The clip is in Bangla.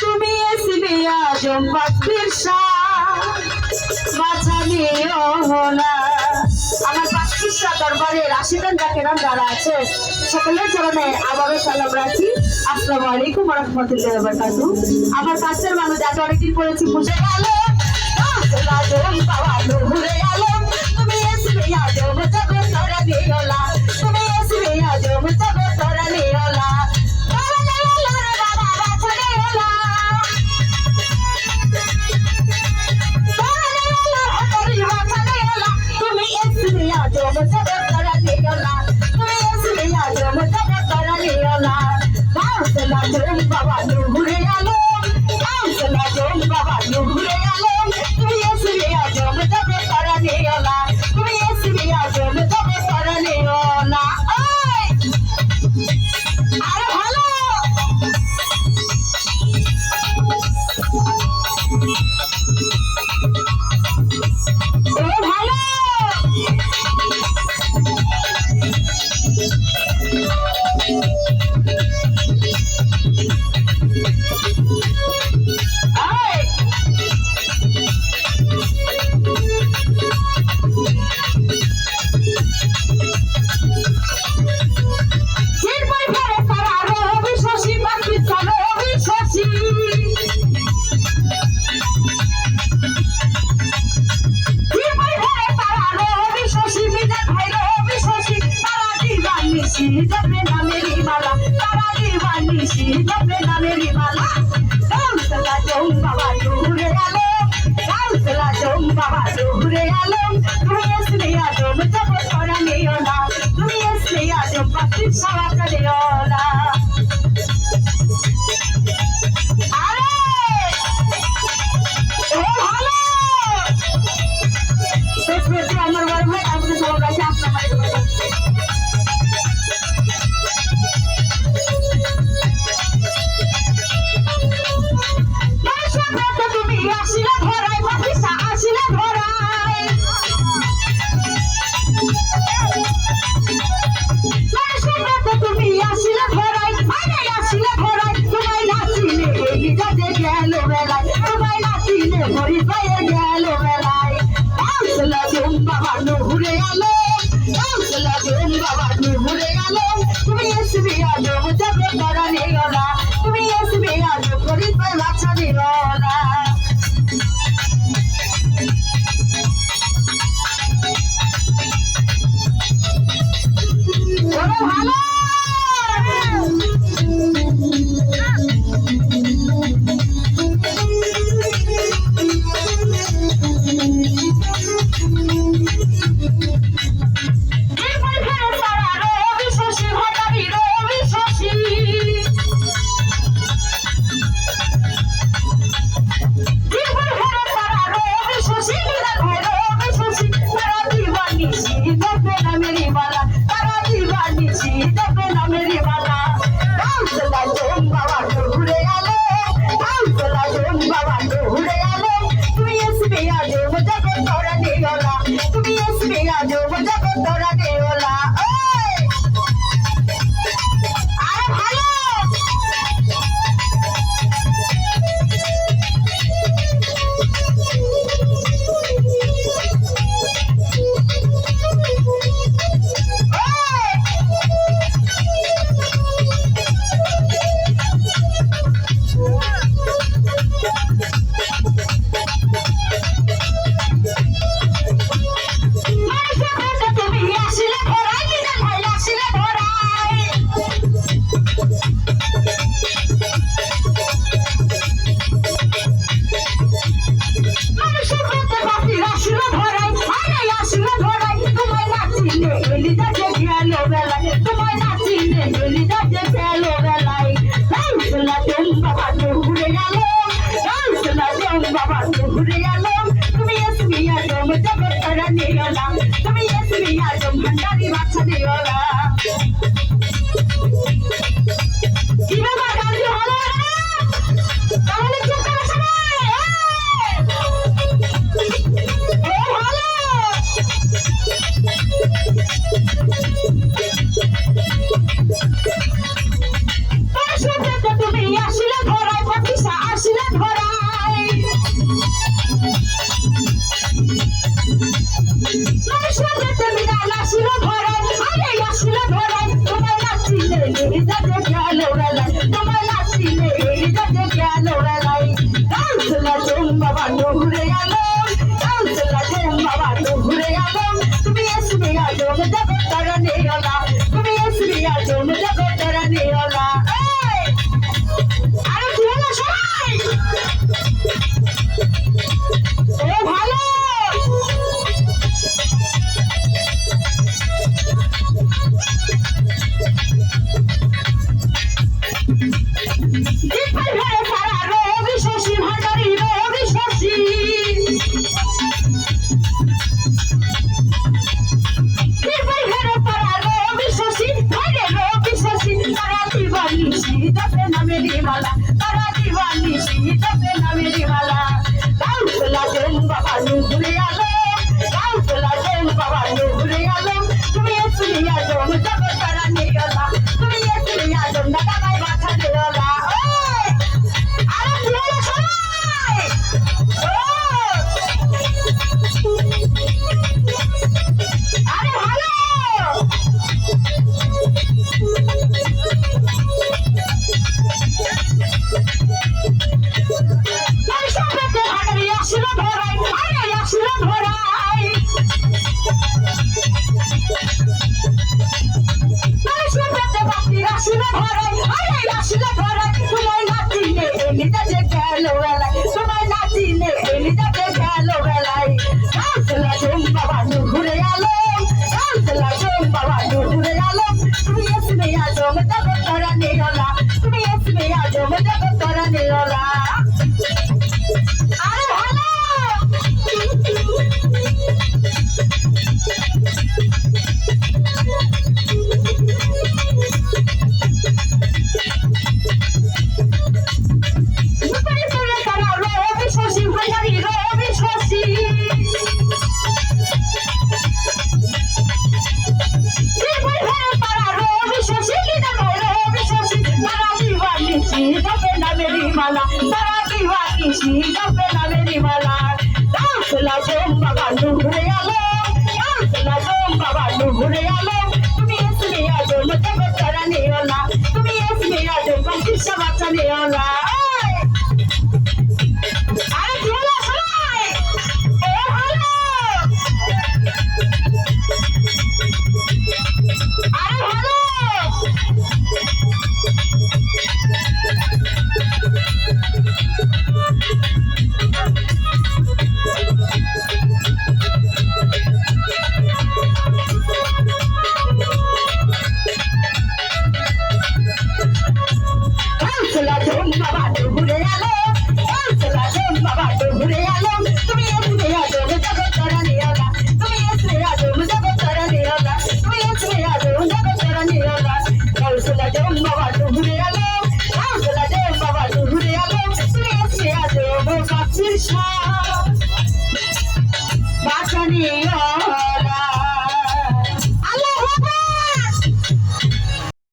তুমি এসিবে আজম বাপের বাঁচানিও না। আমার দরবারে রাশিদান আশিদান ডাকেরাম যারা আছে, সকলের চরণে আবারও সালাম রাখি। আসসালামু আলাইকুম রহমতুল্লাহ বারকাতু আমার কাছের মানুষ যাতে অনেকদিন করেছি বুঝে গেল। ঘুরে গেল। I'm পরিচয়ের গেল y no 啊。কাউসলা জম বাবা নু ঘুরে